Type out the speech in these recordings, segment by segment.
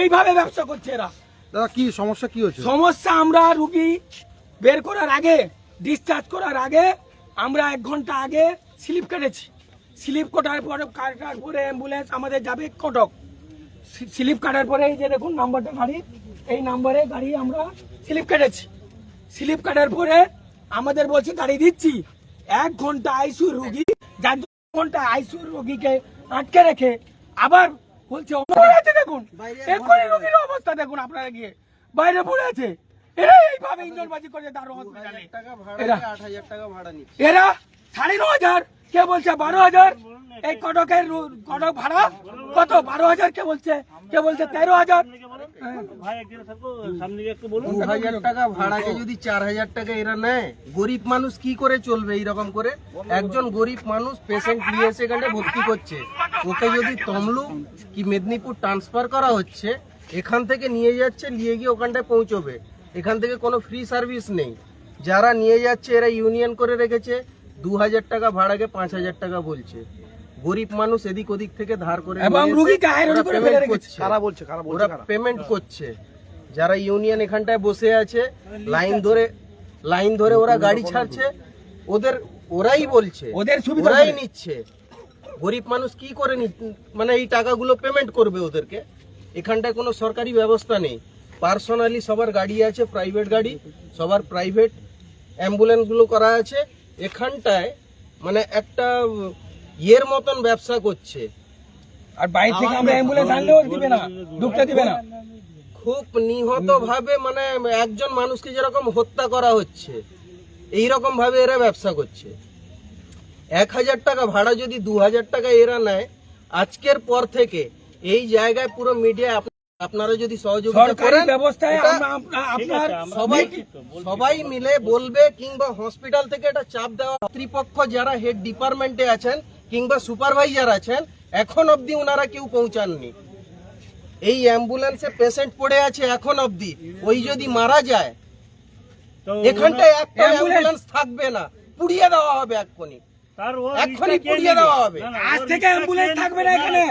এইভাবে ব্যবসা করছে এরা। দাদা কি সমস্যা কি হচ্ছে সমস্যা আমরা রুগী বের করার আগে ডিসচার্জ করার আগে আমরা এক ঘণ্টা আগে স্লিপ কেটেছি। স্লিপ কাটার পরে কাটার পরে অ্যাম্বুলেন্স আমাদের যাবে কটক। স্লিপ কাটার পরে এই যে দেখুন নাম্বারটা গাড়ি এই নাম্বারে গাড়ি আমরা স্লিপ কেটেছি। স্লিপ কাটার পরে আমাদের বলছে গাড়ি দিচ্ছি। এক ঘণ্টা আইসিউ রুগী যার ঘণ্টা আইসিউ রুগীকে আটকে রেখে আবার বলছে দেখুন। এক্ষুনি রুগীর অবস্থা দেখুন আপনারা গিয়ে। বাইরে পড়ে আছে। এরা এইভাবে ইঞ্জনবাজি করে দারো হসপিটালে। এরা এরা সাড়ে ন হাজার কে বলছে বারো হাজার? এই কটকের কটক ভাড়া? কত? বারো হাজার কে বলছে? কে বলছে তেরো হাজার? দু হাজার টাকা ভাড়াকে যদি চার হাজার টাকা এরা নেয় গরিব মানুষ কি করে চলবে এইরকম করে? একজন গরিব মানুষ পেশেন্ট নিয়ে এসে এখানে ভর্তি করছে। ওকে যদি তমলুক কি মেদিনীপুর ট্রান্সফার করা হচ্ছে এখান থেকে নিয়ে যাচ্ছে নিয়ে গিয়ে ওখানটায় পৌঁছবে। এখান থেকে কোনো ফ্রি সার্ভিস নেই। যারা নিয়ে যাচ্ছে এরা ইউনিয়ন করে রেখেছে। দু হাজার টাকা ভাড়াকে পাঁচ হাজার টাকা বলছে। গরিব মানুষ এদিক ওদিক থেকে ধার করে ওরা পেমেন্ট করছে। যারা ইউনিয়ন এখানটায় বসে আছে লাইন ধরে লাইন ধরে ওরা গাড়ি ছাড়ছে। ওদের ওরাই বলছে। ওদের সুবিধা ওরাই নিচ্ছে। গরিব মানুষ কি করে নি- মানে এই টাকাগুলো পেমেন্ট করবে ওদেরকে? এখানটায় কোনো সরকারি ব্যবস্থা নেই। পার্সোনালি সবার গাড়ি আছে প্রাইভেট গাড়ি সবার প্রাইভেট অ্যাম্বুলেন্সগুলো করা আছে। এখানটায় মানে একটা ইয়ের মতন ব্যবসা করছে। আর বাইরে থেকে আমরা অ্যাম্বুলেন্স আনলেও দিবে না ঢুকতে দিবে না। খুব নিহত ভাবে মানে একজন মানুষকে যেরকম হত্যা করা হচ্ছে এই রকম ভাবে এরা ব্যবসা করছে। এক হাজার টাকা ভাড়া যদি দু হাজার টাকা এরা নেয় আজকের পর থেকে এই জায়গায় পুরো মিডিয়া আপনারা যদি সহযোগিতা করেন সবাই সবাই মিলে বলবে কিংবা হসপিটাল থেকে এটা চাপ দেওয়া কর্তৃপক্ষ যারা হেড ডিপার্টমেন্টে আছেন কিংবা সুপারভাইজার আছেন এখন অবধি ওনারা কেউ পৌঁছাননি। এই অ্যাম্বুলেন্সে পেশেন্ট পড়ে আছে এখন অবধি। ওই যদি মারা যায় এখানটায় একটা অ্যাম্বুলেন্স থাকবে না। পুড়িয়ে দেওয়া হবে এক্ষুনি। এক্ষুনি পুড়িয়ে দেওয়া হবে। আজ থেকে অ্যাম্বুলেন্স থাকবে না এখানে।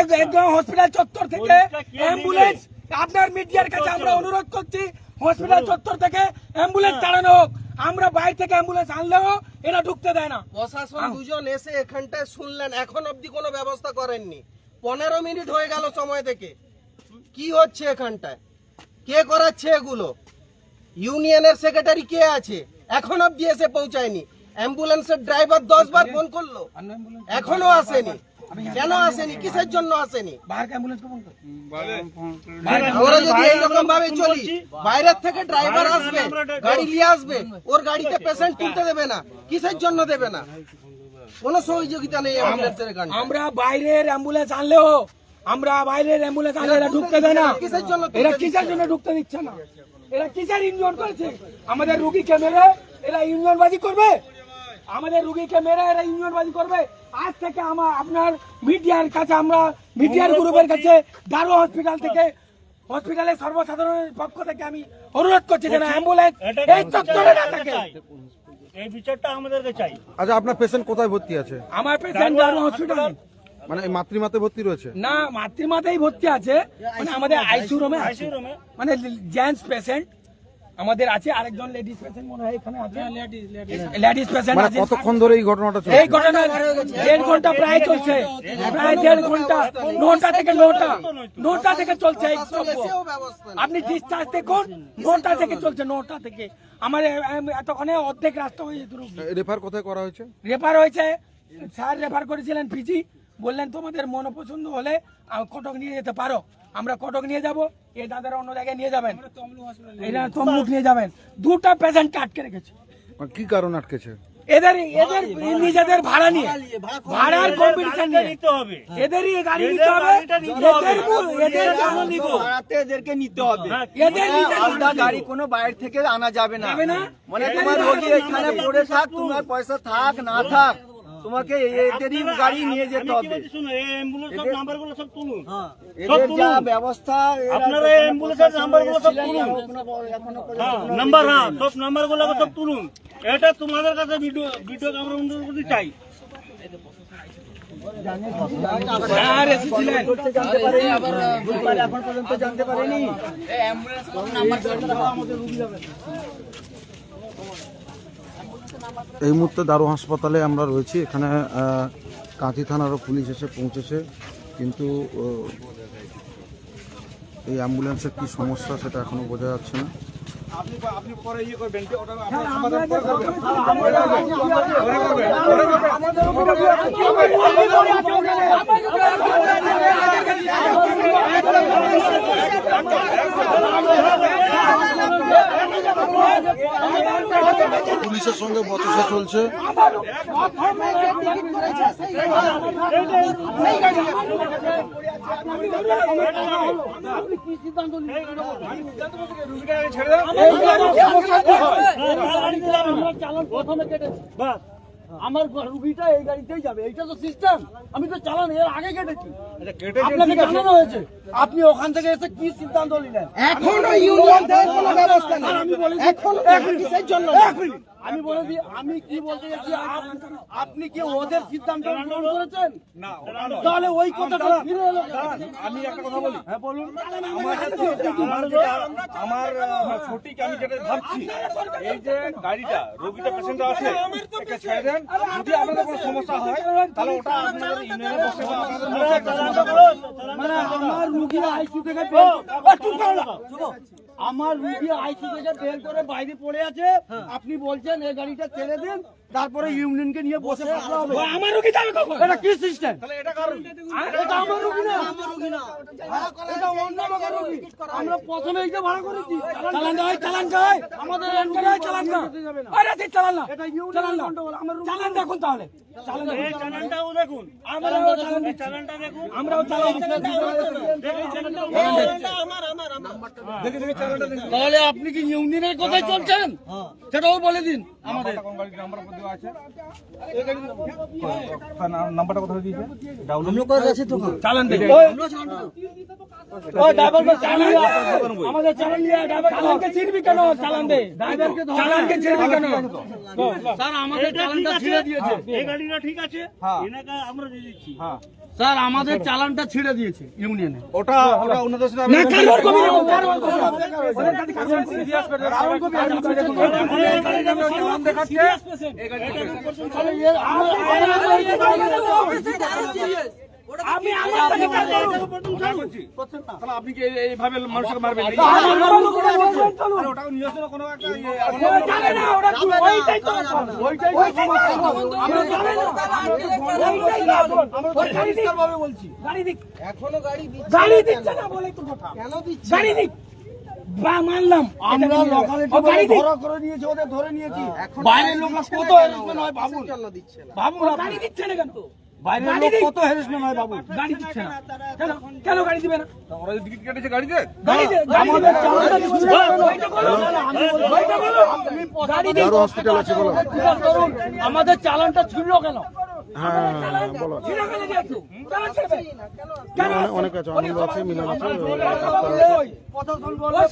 একদম হসপিটাল চত্বর থেকে অ্যাম্বুলেন্স আপনার মিডিয়ার কাছে আমরা অনুরোধ করছি হসপিটাল চত্বর থেকে অ্যাম্বুলেন্স চালানো হোক। আমরা বাইরে থেকে অ্যাম্বুলেন্স আনলেও এরা ঢুকতে দেয় না। প্রশাসন দুজন এসে এখানটায় শুনলেন এখন অবধি কোনো ব্যবস্থা করেননি। পনেরো মিনিট হয়ে গেল সময় থেকে। কি হচ্ছে এখানটায়? কে করাচ্ছে এগুলো? ইউনিয়নের সেক্রেটারি কে আছে? এখন অবধি এসে পৌঁছায়নি। অ্যাম্বুলেন্সের ড্রাইভার দশ বার ফোন করল। এখনও আসেনি। কেন আসেনি? কিসের জন্য আসেনি? বাইরে অ্যাম্বুলেন্স ফোন করো আমরা যদি এইরকম ভাবে চলি বাইরের থেকে ড্রাইভার আসবে গাড়ি নিয়ে আসবে ওর গাড়িতে পেশেন্ট তুলতে দেবে না কিসের জন্য দেবে না? কোনো সহযোগিতা নেই অ্যাম্বুলেন্সের গাড়ি আমরা বাইরের অ্যাম্বুলেন্স আনলেও আমরা বাইরের অ্যাম্বুলেন্স আনলে এরা ঢুকতে দেয় না। কিসের জন্য এরা দিচ্ছে? কিসের জন্য ঢুকতে দিচ্ছে না? এরা কিসের ইউনিয়ন করেছে? আমাদের রুগীকে মেরে এরা ইউনিয়নবাজি করবে? আমাদের রুগীকে মেরে এরা ইউনিয়নবাজি করবে। আজ থেকে আমার আপনার মিডিয়ার কাছে আমরা মিডিয়ার গ্রুপের কাছে দারো হসপিটাল থেকে হসপিটালের সর্বসাধারণের পক্ষ থেকে আমি অনুরোধ করছি যেন অ্যাম্বুলেন্স এই চত্বরে না থাকে। এই বিচারটা আমাদেরকে চাই। আচ্ছা আপনার পেশেন্ট কোথায় ভর্তি আছে? আমার পেশেন্ট দারো হসপিটাল মানে মাতৃমাতে ভর্তি রয়েছে? না মাতৃমাতাই ভর্তি আছে। মানে আমাদের আইসিউ রুমে মানে জেন্টস পেশেন্ট আমাদের আছে আরেকজন লেডিস পেশেন্ট মনে হয় এখানে আছে? লেডিস পেশেন্ট মানে আছে। কতক্ষণ ধরে এই ঘটনাটা এই ঘটনা দেড় ঘণ্টা প্রায় চলছে। প্রায় দেড় ঘণ্টা। নটা থেকে নটা। নটা থেকে চলছে আপনি ডিসচার্জ দেখুন নটা থেকে চলছে নটা থেকে। আমার এতক্ষণে অর্ধেক রাস্তা হয়ে যেত রেফার কোথায় করা হয়েছে? রেফার হয়েছে স্যার রেফার করেছিলেন পিজি। বললেন তোমাদের মন পছন্দ হলে কটক নিয়ে যেতে পারো। আমরা কটক নিয়ে যাব। এ দাদারা অন্য জায়গায় নিয়ে যাবেন। এরা তমলুক নিয়ে যাবেন। দুটা পেশেন্টকে আটকে রেখেছে। মানে কি কারণ আটকেছে? এদের এদের নিজেদের ভাড়া নিয়ে। ভাড়ার কম্পিটিশন নিয়ে। নিতে হবে। এদেরই গাড়ি নিতে হবে। এদের এদের জন্য নিব ভাড়াতে এদেরকে নিতে হবে। এদের আলাদা গাড়ি কোনো বাইরে থেকে আনা যাবে না। যাবে না? মানে তোমার রোগী এখানে পড়ে থাক তোমার পয়সা থাক না থাক। তোমাকে এদেরই গাড়ি নিয়ে যেতে হবে বলছি এই অ্যাম্বুলেন্স সব নাম্বারগুলো সব তুলুন এদের যা ব্যবস্থা আপনারা অ্যাম্বুলেন্সের নাম্বারগুলো সব তুলুন। এখনও পর- এখনও পর্যন্ত হ্যাঁ, নাম্বার হ্যাঁ সব নাম্বারগুলো সব তুলুন এটা তোমাদের কাছে ভিডিও ভিডিও আমরা অনুরোধ করতে চাই এখন পর্যন্ত জানতে পারিনি এই মুহূর্তে দারু হাসপাতালে আমরা রয়েছি এখানে কাঁথি থানারও পুলিশ এসে পৌঁছেছে কিন্তু এই অ্যাম্বুলেন্সের কি সমস্যা সেটা এখনও বোঝা যাচ্ছে না পুলিশের সঙ্গে বচসা চলছে। প্রথমে কেটেছি। আমার রুগীটা এই গাড়িতেই যাবে। এইটা তো সিস্টেম আমি তো চালান এর আগে কেটেছি। আপনাকে জানানো হয়েছে। আপনি ওখান থেকে এসে কি সিদ্ধান্ত নিলেন? এখনও ইউনিয়ন দেওয়ার কোনো ব্যবস্থা নেই। আমি বলে দিই- এক জন্য? এক মিনিট। আমি বলে দিই আমি কি বলতে চাইছি আপনি কি ওদের সিদ্ধান্ত গ্রহণ করেছেন? তাহলে ওই কথাটা ফিরে এলো আমি একটা কথা বলি। হ্যাঁ বলুন। আমার আমার সঠিক আমি যেটা ভাবছি এই যে গাড়িটা রোগীটা আছে একে ছেড়ে দেন। যদি আপনাদের কোনো সমস্যা হয় তাহলে ওটা আপনাদের ইউনিয়নে বসে। মানে আমার রুগী আইসিউ থেকে। আমার রুগী আইসিউ থেকে বের করে বাইরে পড়ে আছে। আপনি বলছেন এই গাড়িটা ছেড়ে দিন তারপরে ইউনিয়নকে নিয়ে বসে থাকতে হবে। আমার রুগী যাবে কখন? এটা কি সিস্টেম তাহলে এটা কারণ এটা আমার রুগী না। এটা অন্য লোকের রুগী। আমরা প্রথমে এইটা ভাড়া করেছি। চালান দেয় চালান দেয় আমাদের দেয় চালান না না। আরে ঠিক চালান না। এটা চালান ইউনিয়ন না কন্ট্রোল আমার রুগী চালান দেখুন তাহলে। চালান দেখুন। এই চ্যানেলটাও দেখুন আমরাও চালান এই দেখুন। আমরাও চালান দিচ্ছি তাহলে আপনি কি ইউনিয়নের কথাই চলছেন? সেটাও বলে দিন আমাদের। কোন গাড়ির নাম্বার উপর দেওয়া আছে? এই গাড়ির হ্যাঁ, নাম- নাম্বারটা কোথায় দিয়েছে? ডাউন চালান দে। ও ড্রাইভার কে আমাদের চালান নিয়ে ড্রাইভার চালানকে ছিড়বি কেন? চালান দে। ড্রাইভারকে চালানকে ছিড়বি কেন? স্যার আমাদের ঠিক চালানটা আছে। দিয়েছে। এই গাড়িটা ঠিক আছে। হ্যাঁ। এনাকে আমরা দিয়ে দিচ্ছি। স্যার আমাদের চালানটা ছিঁড়ে দিয়েছে ইউনিয়নে ওটা ওটা অন্যদের সাথে না কারণ কবি কারণ সিরিয়াস নাম দেখাচ্ছে আমি আমার থেকে তাহলে আপনি কি এইভাবে মানুষকে মারবেন? নাকি? আরে ওটাও নিয়ে আসলে কোনো একটা ওরা জানে না ওরা কি ওইটাই তো ওইটাই তো সমস্যা আমরা জানি না। ওইটাই না। ওই গাড়ি দিক বলছি। গাড়ি দিক। এখনও গাড়ি গাড়ি দিচ্ছে না বলে তো কথা। কেন দিচ্ছে গাড়ি দিক। বা মানলাম। আমরা এটা নিয়ে যাবে। লোকালিটি ও গাড়ি দিক। ধরা করে নিয়েছি ওদের ধরে নিয়েছি। বাইরের দিচ্ছে কত হয় না গাড়ি দিচ্ছে না কেন? বাইরের লোক কত হ্যারাসমেন্ট হয় ভাবুন গাড়ি দিচ্ছে না কেন কেন গাড়ি দিবে না ওরা যে টিকিট কেটেছে গাড়িতে গাড়ি দে দে। হসপিটাল আছে বলো করুন, আমাদের চালানটা ছিল কেন হ্যাঁ হ্যাঁ, হ্যাঁ অনেক আছে আনন্দ আছে মিলন আছে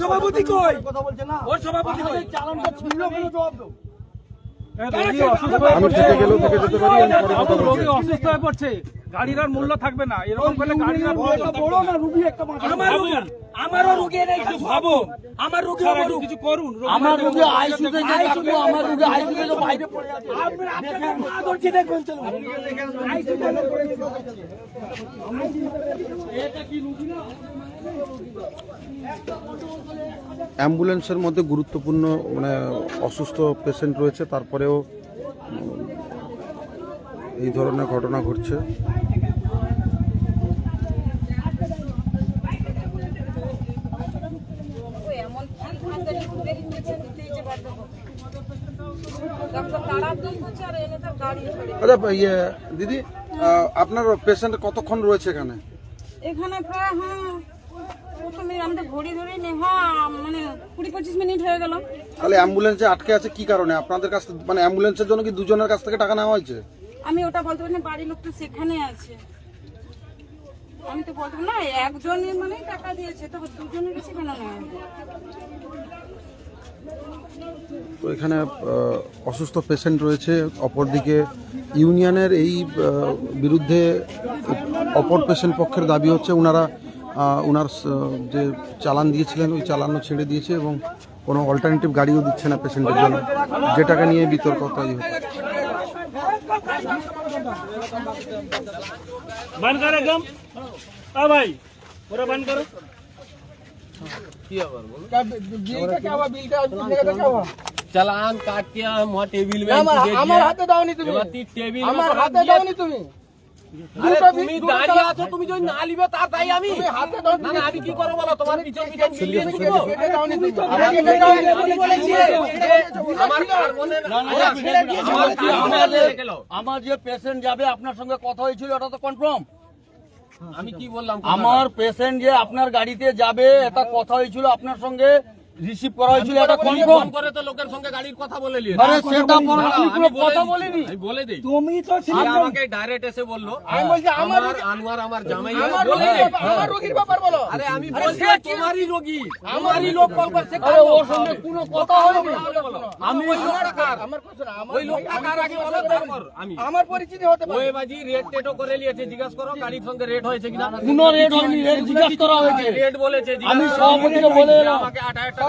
সভাপতি কই কথা বলছে না ওর সভাপতি চালানটা ছিল কেন জবাব দাও আমি থেকে গেলেও থেকে যেতে পারি আমি অসুস্থ হয়ে পড়ছে। গাড়ির আর মূল্য থাকবে না এরকম করলে গাড়ির আর মূল্য থাকবে বড় না। রুগী একটা আমার রোগী আমারও রোগী নেই কিছু ভাবো আমার রোগী আমার কিছু করুন আমার রুগী আইসিউ থাকব আমার রুগী আইসিউ থেকে বাইরে পড়ে আছে। আপনার আপনাদের মা ধরছি দেখবেন চলুন। আইসিউ অ্যাম্বুলেন্সের মধ্যে গুরুত্বপূর্ণ মানে অসুস্থ পেশেন্ট রয়েছে, তারপরেও এই ধরনের ঘটনা ঘটছে। আচ্ছা ইয়ে দিদি আপনার পেশেন্ট কতক্ষণ রয়েছে এখানে? এখানে প্রায় হ্যাঁ প্রথমে আমরা ঘড়ি ধরে নে মানে কুড়ি পঁচিশ মিনিট হয়ে গেল। তাহলে অ্যাম্বুলেন্সে আটকে আছে কি কারণে? আপনাদের কাছ থেকে মানে অ্যাম্বুলেন্সের জন্য কি দুজনের কাছ থেকে টাকা নেওয়া হয়েছে? আমি ওটা বলতে পারি না বাড়ির লোক তো সেখানে আছে। আমি তো বলতে না একজনের মানে টাকা দিয়েছে তো দুজনের কাছে কেন নেওয়া তো এখানে অসুস্থ পেশেন্ট রয়েছে অপরদিকে ইউনিয়নের এই বিরুদ্ধে অপর পেশেন্ট পক্ষের দাবি হচ্ছে ওনারা ওনার যে চালান দিয়েছিলেন ওই চালানও ছেড়ে দিয়েছে এবং কোনো অল্টারনেটিভ গাড়িও দিচ্ছে না পেশেন্টের জন্য। যেটাকে নিয়ে বিতর্ক তাই চালান কাটিয়া টেবিল আমার টেবিল তুমি। আমার হাতে তুমি। তুমি দাঁড়িয়ে আছো তুমি যদি না লিবে তার তাই আমি না না আমি কি করব বলো তোমার পিছন পিছন মিলিয়ে দিব এটা দাওনি তুমি আমাকে এটা দাওনি বলে বলেছি আমার কার্বনের আমার কি আমাদের আমার যে পেশেন্ট যাবে আপনার সঙ্গে কথা হয়েছিল ওটা তো কনফার্ম আমি কি বললাম আমার পেশেন্ট যে আপনার গাড়িতে যাবে এটা কথা হয়েছিল আপনার সঙ্গে রিসিভ করা হয়েছিল এটা কনফার্ম। করে তো লোকের সঙ্গে গাড়ির কথা বলে নিয়ে। আরে সেটা বলো আমি কোনো কথা বলিনি। বলে দেই। তুমি তো ছিলে আমাকে ডাইরেক্ট এসে বলল আমি বলছি আমার আনোয়ার আমার জামাই আমার রোগীর হ্যাঁ। ব্যাপার বলো। আরে আমি বলছি তোমারই রোগী। আমারই লোক কল করছে আরে ওর সঙ্গে কোনো কথা হয়নি আমি আমার কার? আমার কথা আমার ওই লোকটা কার আগে বলো তারপর আমি। আমার পরিচিতি হতে পারে। ওই বাজি রেট টেটও করে নিয়েছে জিজ্ঞাসা করো গাড়ির সঙ্গে রেট হয়েছে কিনা। কোনো রেট হয়নি রেট জিজ্ঞাসা করা হয়েছে। রেট বলেছে আমি সব বলে আমাকে 88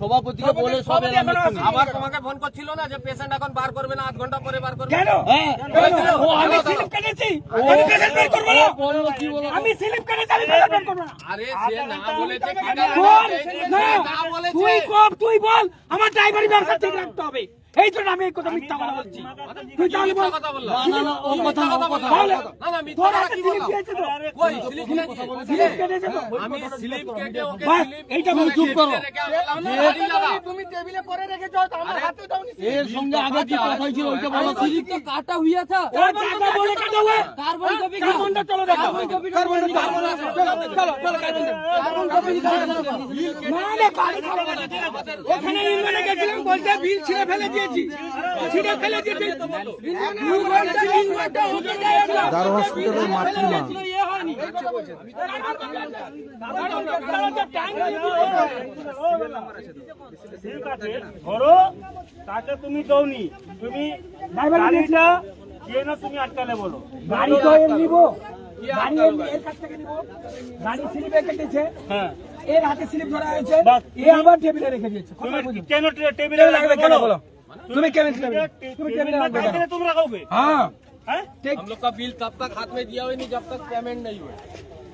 সভাপতিকে বলে সব আবার তোমাকে ফোন করছিল না যে পেশেন্ট এখন বার করবে না আধ ঘণ্টা পরে বার করবে? কেন? হ্যাঁ কেন? ও আমি স্লিপ কেটেছি। আমি পেশেন্ট বের করব না। ও বলল কি বলো? আমি স্লিপ কেটেছি আমি পেশেন্ট বের করব না। আরে সে না বলেছে কি না না না বলেছে। তুই কব তুই বল। আমার ড্রাইভারি ব্যবসা ঠিক রাখতে হবে। এই জন্য আমি এই কথা মিথ্যা কথা বলছি। তুই তাহলে বল। কথা বলল না না না ও কথা কথা বল না। না না মিথ্যা কথা কি স্লিপ বললাম? দিয়েছে তো। কই স্লিপ স্লিপ কেটেছে তো। আমি স্লিপ কেটে ওকে স্লিপ এইটা বল, চুপ করো। রেখে তুমি টেবিলে পরে রেখেছো তো আমার হাতে দাওনি এর সঙ্গে আগে কি কথা হয়েছিল ওইটা বলো। স্লিপ তো কাটা হুইয়া থা। ওর টাকা বলে কাটা हुआ কার্বন কপি কার্বনটা চলো দেখো। কার্বন চলো চলো চলো কার্বন কপি না না গাড়ি চলো ওখানে ইন্ধনে গেছিলাম বলতে বিল ছিঁড়ে ফেলে দিয়েছি দারো হসপিটালের মাতৃমা ধরো তাকে তুমি দৌনি। তুমি গাড়িটা না তুমি আটকালে বলো। গাড়ি তো নিব। গাড়ি এর এর কাছ থেকে নিব। গাড়ি স্লিপে কেটেছে। হ্যাঁ। এর হাতে স্লিপ ধরা হয়েছে। এ আবার টেবিলে রেখে দিয়েছে। কেন টেবিলে রাখবে কেন বলো? तुम्हें क्या मिलता है तुम्हें क्या मिला तुम रखोगे? हाँ। हम लोग का बिल तब तक हाथ में दिया हुआ नहीं जब तक पेमेंट नहीं हुआ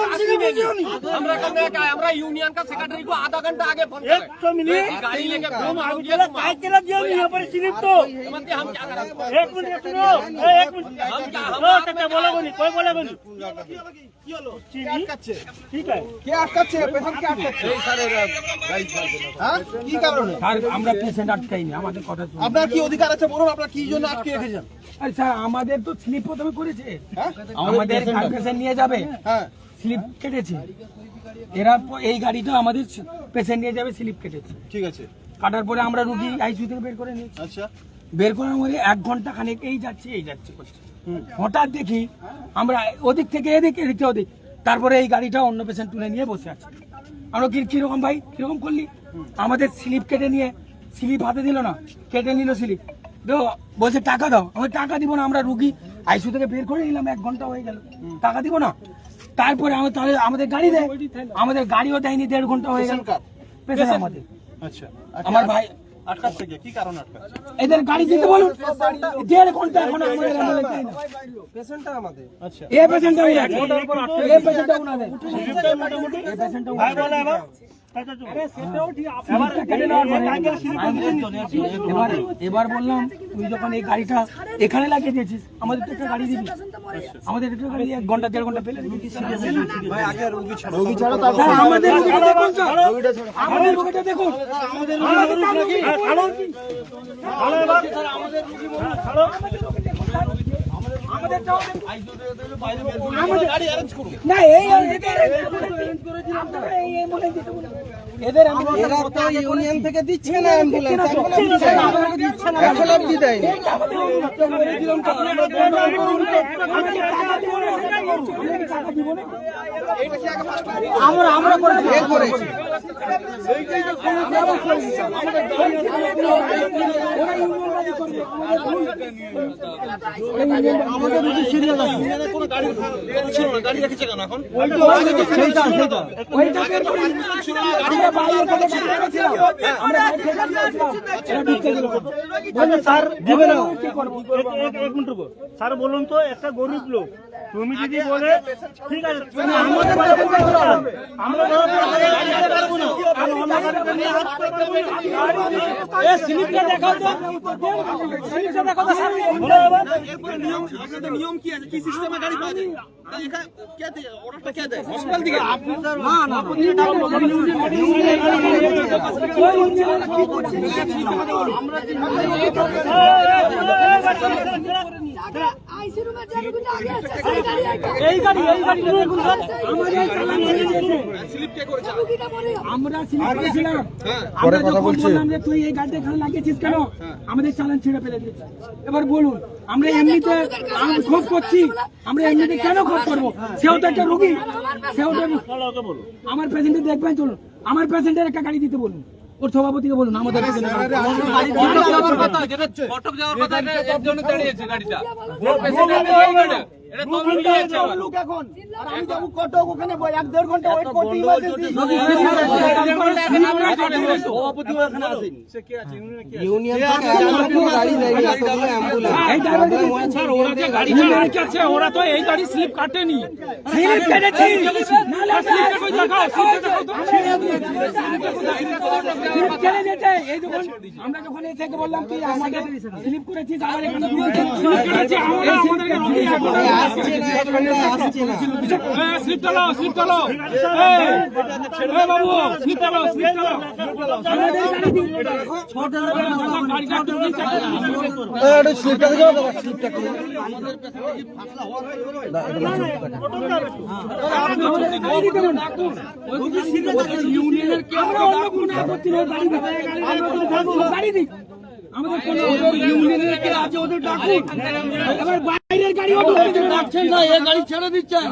हम क्या कहें? हमरा करने का है, हमरा यूनियन का सेक्रेटरी को आधा घंटा आगे फोन एक करें सौ मिनट गाड़ी लेके तुम घूम आओ, ये आगे तुम काय केला दिया नहीं यहाँ पर सिर्फ तो मतलब हम क्या करें एक मिनट सुनो ए, एक मिनट हम क्या हम ও, কাকা বলো বলি কই বলে বলি চিনি ঠিক আছে কে আটকাচ্ছে পেশেন্ট কে আটকাচ্ছে এই সারে গাড়ি ছাড়বে না। হ্যাঁ কি কারণে স্যার আমরা পেশেন্ট আটকাইনি আমাদের কথা শুনুন আপনার কি অধিকার আছে বলুন আপনার কি জন্য আটকে রেখেছেন আরে স্যার আমাদের তো স্লিপ প্রথমে করেছে হ্যাঁ আমাদের পেশেন্ট নিয়ে যাবে হ্যাঁ স্লিপ কেটেছে। এরা এই গাড়িটা আমাদের পেশেন্ট নিয়ে যাবে স্লিপ কেটেছে। ঠিক আছে। কাটার পরে আমরা রুগী আইসিইউ থেকে বের করে নিয়েছি। আচ্ছা। বের করার পরে এক ঘণ্টা খানেক এই যাচ্ছে এই যাচ্ছে হঠাৎ দেখি আমরা ওদিক থেকে এদিক এদিক থেকে ওদিক। তারপরে এই গাড়িটা অন্য পেশেন্ট তুলে নিয়ে বসে আছে। আমরা কি কীরকম ভাই? কীরকম করলি? আমাদের স্লিপ কেটে নিয়ে স্লিপ হাতে দিল না কেটে নিল স্লিপ। তো বলছে টাকা দাও। আমি টাকা দিব না। আমরা রুগী আইসিইউ থেকে বের করে নিলাম এক ঘণ্টা হয়ে গেল। টাকা দিব না? তারপরে আমাদের গাড়ি দেয়। আমাদের গাড়িও দেয়নি দেড় ঘণ্টা হয়ে গেল। পেশেন্ট আমাদের। আচ্ছা। আমার ভাই আটকাচ্ছে কি কি কারণ আটকাচ্ছে এদের গাড়ি দিতে বলুন। দেড় ঘণ্টা এখন আমাদের। আচ্ছা এ পেশেন্টটা এ পেশেন্টটা উনাদের। এবার বললাম তুই যখন এই গাড়িটা এখানে লাগিয়ে দিয়েছিস আমাদের তো একটা গাড়ি দিবি। আমাদের একটা গাড়ি এক ঘণ্টা দেড় ঘণ্টা ফেলে দিবি। হ্যাঁ, আমাদের রুগীটা দেখুন স্যার। আমাদের না এদের এরা তো ইউনিয়ন থেকে দিচ্ছে না অ্যাম্বুলেন্স এখন অব্দি আমরা আমরা করে আমাদের রুগী সিরিয়াস আছে ওইটা বের করে আমরা বাইরে থেকে ঢুকেছিলাম। আমরা বাইরে থেকে ঢুকেছিলাম। এরা ঢুকতে দিল না। স্যার দেবে না এক মিনিট স্যার বলুন তো একটা গরিব লোক তুমি যদি বলে ঠিক আছে তুমি আমাদের আমরা ধরো গাড়ি দিতে পারব না। আমি অন্য গাড়িতে নিয়ে এই গাড়ি এই গাড়ি। আমরা আমরা যখন বললাম যে তুই এই গাড়িটা এখানে লাগিয়েছিস কেন আমাদের চালান ছেড়ে ফেলে দিয়েছে এবার বলুন আমরা এমনিতে আমরা খোঁজ করছি আমরা এমনিতে কেন খোঁজ করব সেও তো একটা রুগী সেও আমার পেশেন্টের দেখবেন চলুন আমার পেশেন্টের একটা গাড়ি দিতে বলুন ওর সভাপতিকে বলুন আমাদের পেশেন্টের লোক এখন আর আমি যাব কটক ওখানে এক দেড় ঘণ্টা ওয়েট করতে ইমার্জেন্সি ইউনিয়ন থেকে এমন গাড়ি দেয়নি এতগুলো অ্যাম্বুলেন্স এই ড্রাইভার ওরা তো এই গাড়ি স্লিপ কাটেনি স্লিপ কেটেছি আমরা যখন থেকে বললাম তুই আমাদের স্লিপ করেছিস আমার এখানে স্লিপ কেটেছি আমরা আমাদেরকে জিজ্ঞাসা করো আসছে না। এখানে স্লিপ চালাও স্লিপ চালাও এই বাবু স্লিপ চালাও স্লিপ চালাও আমাদের আপত্তি নেই দিক কোনো ইউনিয়নের কে আছে ওদের ডাকুন। এবার ডাকছেন না এ গাড়ি ছেড়ে দিচ্ছেন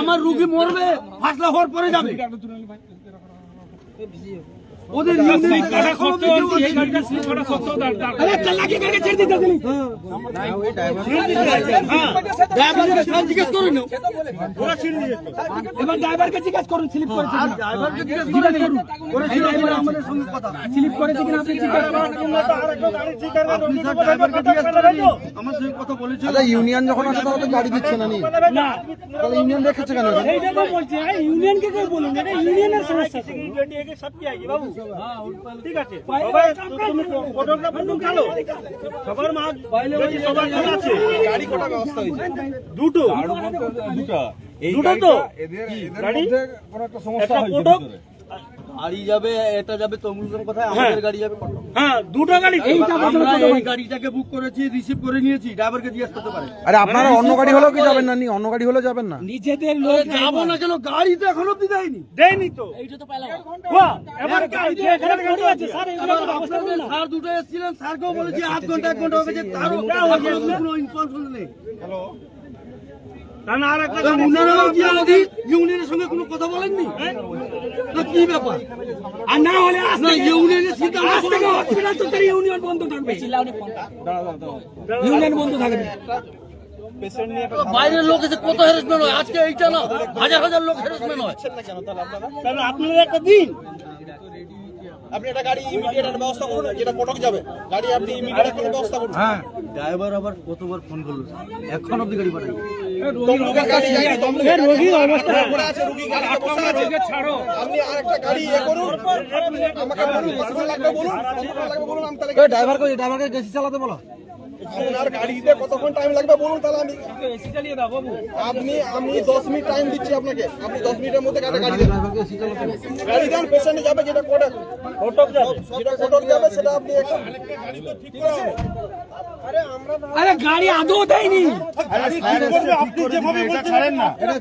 আমার রুগী মরবে ফাঁসলা হওয়ার পরে যাবে। ওদের ইউনিয়ন এখনও ভিডিও আছে। আরে চালাকি করে ছেড়ে দিতে দিলি ড্রাইভারকে জিজ্ঞেস করে নাও। এবার ড্রাইভারকে জিজ্ঞেস করুন স্লিপ করেছে কিনা। ড্রাইভারকে জিজ্ঞেস জিজ্ঞেস করুন। করে সেই ড্রাইভার আমাদের সঙ্গে কথা স্লিপ করেছে কিনা আপনি জিজ্ঞেস করুন। আপনি স্যার ড্রাইভারকে জিজ্ঞেস করে আমার সঙ্গে কথা বলেছিল। আচ্ছা ইউনিয়ন যখন আছে তাহলে তো গাড়ি দিচ্ছে না নি। না। তাহলে ইউনিয়ন রেখেছে কেন? এইটা তো বলছি ইউনিয়নকে কে বলুন এটা ইউনিয়নের সমস্যা ঠিক আছে। সবাই তুমি ফটোগ্রাফার তুমি চালো সবার মা সবার ঠিক আছে। গাড়ি কটা ব্যবস্থা হয়েছে? দুটো। দুটা। দুটো তো? এদের এদের মধ্যে কোনো একটা সমস্যা হয়েছে ভিতরে। যাবে এটা যাবে তমলুকের কোথায় আমাদের গাড়ি যাবে হ্যাঁ দুটো গাড়ি। আমরা এই গাড়িটাকে বুক করেছি রিসিভ করে নিয়েছি ড্রাইভারকে জিজ্ঞেস করতে পারে। আরে আপনারা অন্য গাড়ি হলেও কি যাবেন না নি অন্য গাড়ি হলেও যাবেন না? নিজেদের লোক যাব না কেন? গাড়ি তো এখন অব্দি দেয়নি। দেয়নি তো। বাহ, এবার গাড়ি এখানে গাড়ি আছে স্যার এগুলো ব্যবস্থা করুন স্যার দুটো এসেছিলেন স্যারকেও বলেছি আধ ঘণ্টা এক ঘণ্টা হয়ে গেছে তারও কোনো ইনফরমেশন নেই। না, না, আর একটা তা গাড়ি উনারাও কি আমাদের ইউনিয়নের সঙ্গে কোনো কথা বলেননি? না কি ব্যাপার? আর না হলে না ইউনিয়নের সিট আজ থেকে হসপিটাল তো তার ইউনিয়ন বন্ধ থাকবে। ইউনিয়ন বন্ধ থাকবে। বাইরের লোক এসে কত হ্যারাসমেন্ট হয়? আজকে এইটা না হাজার হাজার লোক হ্যারাসমেন্ট হয়। তাহলে আপনারা একটা দিন। আপনি একটা গাড়ি ইমিডিয়েট একটা ব্যবস্থা করুন যেটা কটক যাবে। গাড়ি আপনি ইমিডিয়েট একটা ব্যবস্থা করুন। হ্যাঁ। ড্রাইভার আবার কতবার ফোন করল? এখন অব্দি গাড়ি পাঠাই রোগীর অবস্থা আপনি আরেকটা গাড়ি করুন আমাকে বলুন লাগবে বলুন লাগবে বলুন আমি তাহলে ড্রাইভার কই ড্রাইভারকে গেছি চালাতে বলো। আপনার গাড়িতে কতক্ষণ টাইম লাগবে বলুন তাহলে আমি আপনি আমি দশ মিনিট টাইম দিচ্ছি আপনাকে আপনি দশ মিনিটের মধ্যে গাড়ি গাড়ি দেন গাড়ি দেন পেশেন্টে যাবে যেটা কোটে যেটা কোটক যাবে সেটা আপনি একটু ঠিক করে হবে। আরে গাড়ি আদৌ দেয়নি আপনি যেভাবে এটা ছাড়েন না আমরা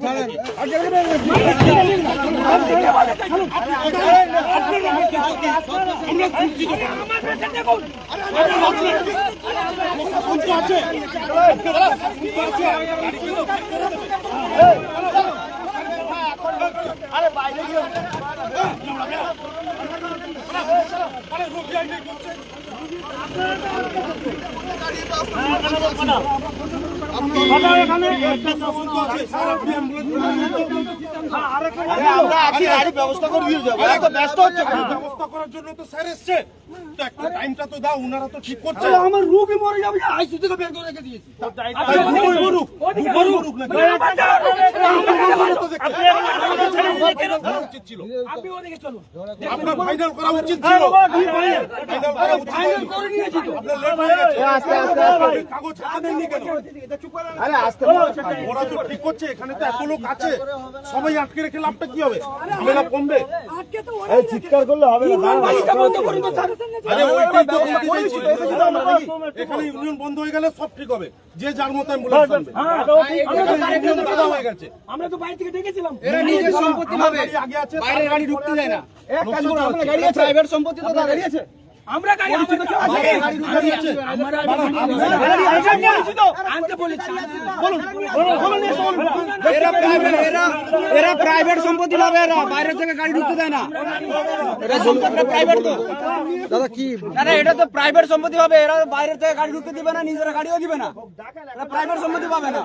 আছি। গাড়ি ব্যবস্থা করে দিয়ে যাব। ব্যস্ত হচ্ছে? ব্যবস্থা করার জন্য তো স্যার এসছে। তো একটু টাইমটা তো দাও উনারা তো ঠিক করছে। আমার রুগী মরে যাবে আইসি থেকে বের করে রেখে দিয়েছি। উচিত ছিল। আপনি ওদিকে চলুন। আপনার ফাইনাল করা উচিত ছিল। ফাইনাল করা উচিত হয়নি। আপনার লেট গেছে কাগজ হাতে দেননি কেন ওরা তো ঠিক করছে এখানে তো এত লোক আছে। সবাই আটকে রেখে লাভটা কি হবে? ঝামেলা কমবে? আজকে চিৎকার করলে হবে না আরে ওইটাই তো। এখানে ইউনিয়ন বন্ধ হয়ে গেলে সব ঠিক হবে। যে যার মতো অ্যাম্বুলেন্স আনবে হয়ে গেছে। আমরা তো বাইরে থেকে ডেকেছিলাম নিজের সম্পত্তি আমার আগে আছে বাইরের গাড়ি ঢুকতে দেয় না। গাড়ি আছে। প্রাইভেট সম্পত্তি তো গাড়ি আছে। আমরা গাড়ি আনতে বলেছি। এরা প্রাইভেট এরা এরা প্রাইভেট সম্পত্তি লাভ এরা বাইরে থেকে গাড়ি ঢুকতে দেয় না। এরা সম্পত্তি প্রাইভেট তো। দাদা কি আরে এটা তো প্রাইভেট সম্পত্তি হবে এরা বাইরে থেকে গাড়ি ঢুকতে দিবে না নিজেরা গাড়িও দিবে না। এরা প্রাইভেট সম্পত্তি পাবে না।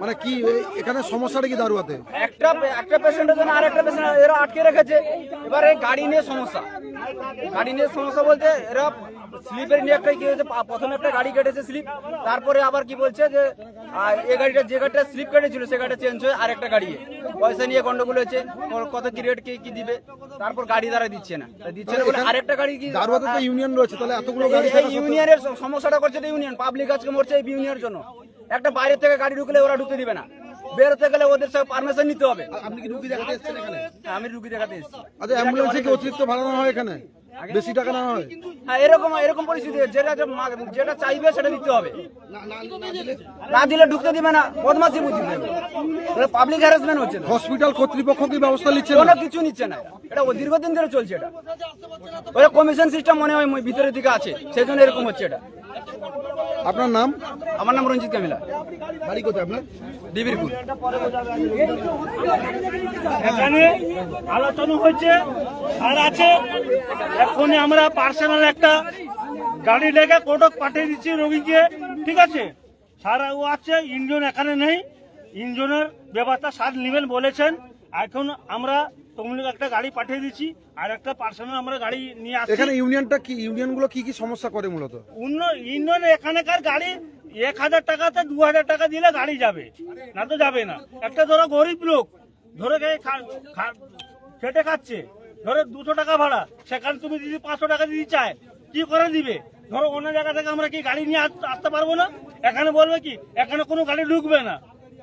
মানে কি এখানে সমস্যাটা কি দারুয়াতে? একটা একটা পেশেন্টের জন্য আর একটা পেশেন্ট এরা আটকে রেখেছে। এবারে গাড়ি নিয়ে সমস্যা। গাড়ি নিয়ে সমস্যা বলতে এরা স্লিপের নিয়ে একটা কি হয়েছে প্রথমে একটা গাড়ি কেটেছে স্লিপ তারপরে আবার কি বলছে যে এই গাড়িটা যে গাড়িটা স্লিপ কেটেছিল সে গাড়িটা চেঞ্জ হয়ে আরেকটা গাড়ি পয়সা নিয়ে গন্ডগোল হয়েছে কত কি রেট কে কি দিবে তারপর গাড়ি দ্বারা দিচ্ছে না। দিচ্ছে না বলে আরেকটা গাড়ি কি তো ইউনিয়ন রয়েছে তাহলে এতগুলো গাড়ি এই- ইউনিয়নের সমস্যাটা করছে তো ইউনিয়ন পাবলিক আজকে মরছে এই ইউনিয়নের জন্য। একটা বাইরে থেকে গাড়ি ঢুকলে ওরা ঢুকতে দিবে না। বেরোতে গেলে ওদের সব পারমিশন নিতে হবে। আপনি কি রুগী দেখাতে এসেছেন এখানে? আমি রুগী দেখাতে এসেছি। আচ্ছা অ্যাম্বুলেন্সে কি অতিরিক্ত ভাড়া নেওয়া হয় এখানে? বেশি টাকা নেওয়া হয়? হ্যাঁ এরকম এরকম পরিস্থিতি যেটা যেটা চাইবে সেটা দিতে হবে। না দিলে ঢুকতে দিবে না বদমাসি বুদ্ধি দেবে। পাবলিক হ্যারাসমেন্ট হচ্ছে। হসপিটাল কর্তৃপক্ষ কি ব্যবস্থা নিচ্ছে কোনো কিছু নিচ্ছে না। এটা ও দীর্ঘদিন ধরে চলছে এটা। ওরা কমিশন সিস্টেম মনে হয় ভিতরের দিকে আছে সেই জন্য এরকম হচ্ছে এটা। আপনার নাম? আমার নাম রঞ্জিত কামিলা। বাড়ি কোথায় আপনার? ডিবিরপুর। এখানে আলোচনা হয়েছে আর আছে এখনই আমরা পার্সোনাল একটা গাড়ি লেগে কোটক পাঠিয়ে দিচ্ছি রোগীকে ঠিক আছে? সারা ও আছে ইঞ্জন এখানে নেই। ইঞ্জনের ব্যবস্থা সার নেবেন বলেছেন। এখন আমরা তমলুক একটা গাড়ি পাঠিয়ে দিচ্ছি আর একটা পার্সোনাল আমরা গাড়ি নিয়ে আসছি। এখানে ইউনিয়নটা কি ইউনিয়নগুলো কি কি সমস্যা করে মূলত? ইঞ্জন এখানকার গাড়ি এক হাজার টাকাতে দু হাজার টাকা দিলে গাড়ি যাবে না তো যাবে না। একটা ধরো গরিব লোক ধরে খেটে খাচ্ছে ধরো দুশো টাকা ভাড়া সেখানে তুমি যদি পাঁচশো টাকা দিতে চায় কি করে দিবে? ধরো অন্য জায়গা থেকে আমরা কি গাড়ি নিয়ে আস- আসতে পারব না? এখানে বলবে কি এখানে কোনো গাড়ি ঢুকবে না।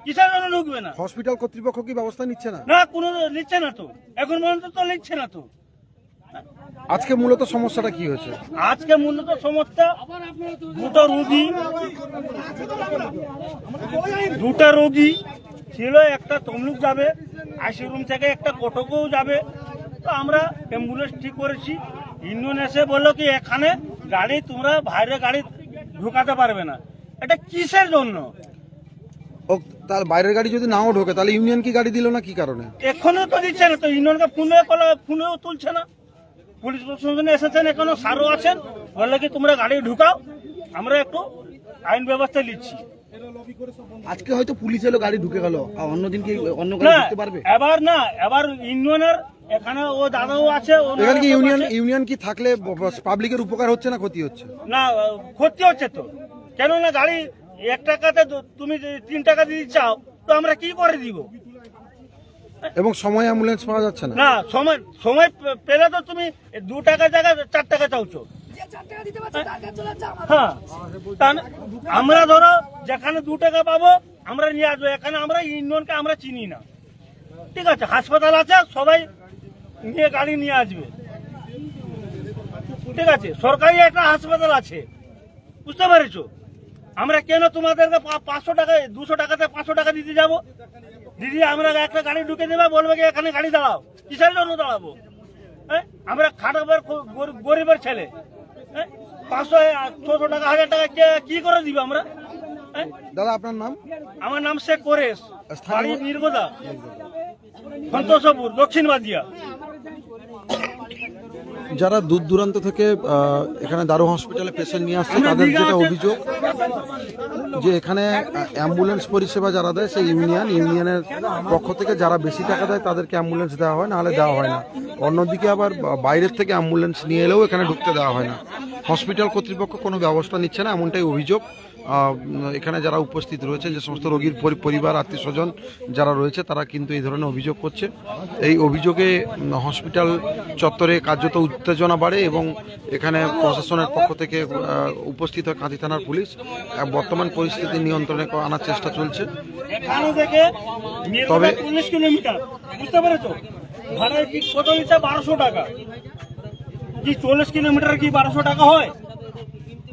কিসের জন্য ঢুকবে না? হসপিটাল কর্তৃপক্ষ কি ব্যবস্থা নিচ্ছে না? না কোনো নিচ্ছে না তো। এখন পর্যন্ত তো নিচ্ছে না তো। আজকে মূলত সমস্যাটা কি হয়েছে? আজকে মূলত সমস্যা দুটো রুগী দুটো রোগী ছিল একটা তমলুক যাবে আইসি রুম থেকে একটা কটকেও যাবে তো আমরা অ্যাম্বুলেন্স ঠিক করেছি। ইন্ডিয়ান এসে বলল কি এখানে গাড়ি তোমরা বাইরে গাড়ি ঢুকাতে পারবে না। এটা কিসের জন্য? ও তার বাইরের গাড়ি যদি নাও ঢোকে তাহলে ইউনিয়ন কি গাড়ি দিল না কি কারণে? এখনও তো দিচ্ছে না তো ইন্ডিয়ানকে ফোনে ফোনেও তুলছে না। পুলিশ প্রশাসন এসেছেন এখনও সারও আছেন। বললে কি তোমরা গাড়ি ঢুকাও আমরা একটু আইন ব্যবস্থা নিচ্ছি। আজকে হয়তো পুলিশ এলো গাড়ি ঢুকে গেল আর অন্যদিন কি অন্য না এবার না এবার ইউনিয়নের এখানে ও দাদাও আছে ওনারা এখানে কি ইউনিয়ন ইউনিয়ন কি থাকলে পাবলিকের উপকার হচ্ছে না ক্ষতি হচ্ছে? না ক্ষতি হচ্ছে তো। কেননা গাড়ি এক টাকাতে তুমি যদি তিন টাকা দিতে চাও তো আমরা কি করে দিব? এবং সময় অ্যাম্বুলেন্স পাওয়া যাচ্ছে না? না সময় সময় পেলে তো তুমি দু টাকা জায়গায় চার টাকা চাওছো হ্যাঁ। না- আমরা ধরো যেখানে দু টাকা পাবো আমরা নিয়ে আসব। এখানে আমরা ইউনিয়নকে আমরা চিনি না। ঠিক আছে হাসপাতাল আছে সবাই নিয়ে গাড়ি নিয়ে আসবে। ঠিক আছে সরকারি একটা হাসপাতাল আছে। বুঝতে পেরেছ? আমরা কেন তোমাদেরকে পাঁচশো টাকা দুশো টাকাতে পাঁচশো টাকা দিতে যাব? দিদি আমরা একটা গাড়ি ঢুকে দেবে বলবে কি এখানে গাড়ি দাঁড়াও। কিসের জন্য দাঁড়াবো? হ্যাঁ? আমরা খাটাবার গরিবের ছেলে। হ্যাঁ? পাঁচশো ছশো টাকা হাজার টাকা কে- করে দিব আমরা? হ্যাঁ? দাদা আপনার নাম? আমার নাম শেখ কোরেশ। বাড়ি নির্গোদা। সন্তোষপুর দক্ষিণ বাদিয়া। যারা দূর দূরান্ত থেকে এখানে দারু হসপিটালে পেশেন্ট নিয়ে আসছে তাদের যেটা অভিযোগ যে এখানে অ্যাম্বুলেন্স পরিষেবা যারা দেয় সেই ইউনিয়ন ইউনিয়নের পক্ষ থেকে যারা বেশি টাকা দেয় তাদেরকে অ্যাম্বুলেন্স দেওয়া হয় নাহলে দেওয়া হয় না। অন্যদিকে আবার বাইরের থেকে অ্যাম্বুলেন্স নিয়ে এলেও এখানে ঢুকতে দেওয়া হয় না। হসপিটাল কর্তৃপক্ষ কোনো ব্যবস্থা নিচ্ছে না এমনটাই অভিযোগ। এখানে যারা উপস্থিত রয়েছে যে সমস্ত রোগীর পরিবার আত্মীয় স্বজন যারা রয়েছে তারা কিন্তু এই ধরনের অভিযোগ করছে। এই অভিযোগে হসপিটাল চত্বরে কার্যত উত্তেজনা বাড়ে এবং এখানে প্রশাসনের পক্ষ থেকে উপস্থিত হয় কাঁথি থানার পুলিশ। বর্তমান পরিস্থিতি নিয়ন্ত্রণে আনার চেষ্টা চলছে। তবে- চল্লিশ কিলোমিটার। বুঝতে পেরেছ? ভাড়া কি কত নিচ্ছে বারোশো টাকা? কি চল্লিশ কিলোমিটার কি বারোশো টাকা হয়?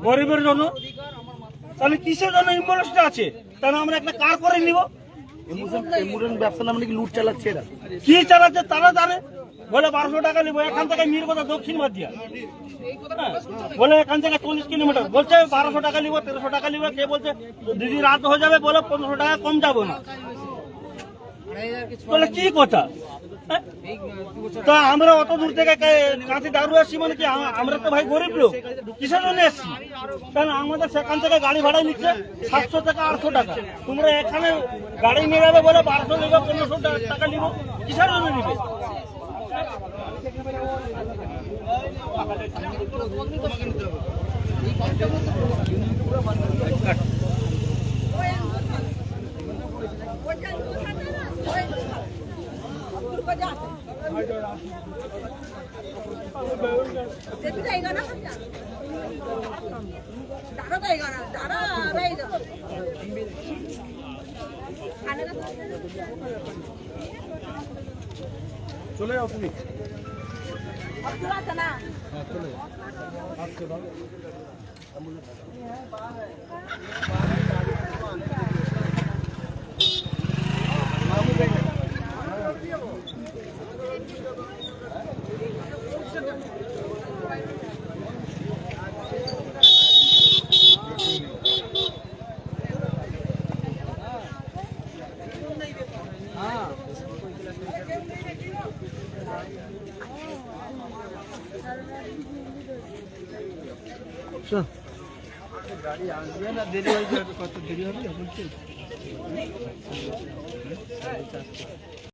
গরিবের জন্য? তাহলে কিসের জন্য ইম্বুলেন্সটা আছে? তাহলে আমরা একটা কার করে নিব। ব্যবসা নামে নাকি লুট চালাচ্ছে এরা? কি চালাচ্ছে তারা জানে। বলে বারোশো টাকা নিবো এখান থেকে মিরগোদা দক্ষিণ বাদিয়া হ্যাঁ, বলে এখান থেকে চল্লিশ কিলোমিটার। বলছে বারোশো টাকা নিবো তেরোশো টাকা নিবো। কে বলছে দিদি রাত হয়ে যাবে বলে পনেরোশো টাকা কম যাব না। বলে কি কথা? তা আমরা অত দূর থেকে কাঁচি দাঁড়ু আসছি মানে কি? আমরা তো ভাই গরিব লোক। কিসের জন্য এসছি কারণ আমাদের সেখান থেকে গাড়ি ভাড়া নিচ্ছে সাতশো টাকা আটশো টাকা। তোমরা এখানে গাড়ি নিয়ে বলে বারোশো নিবে, পনেরোশো টাকা নিব। কিসের জন্য নিবে? চলে যাও তুমি। চলে আসে না গাড়ি আসবে না দেরি হয়ে যাবে কত দেরি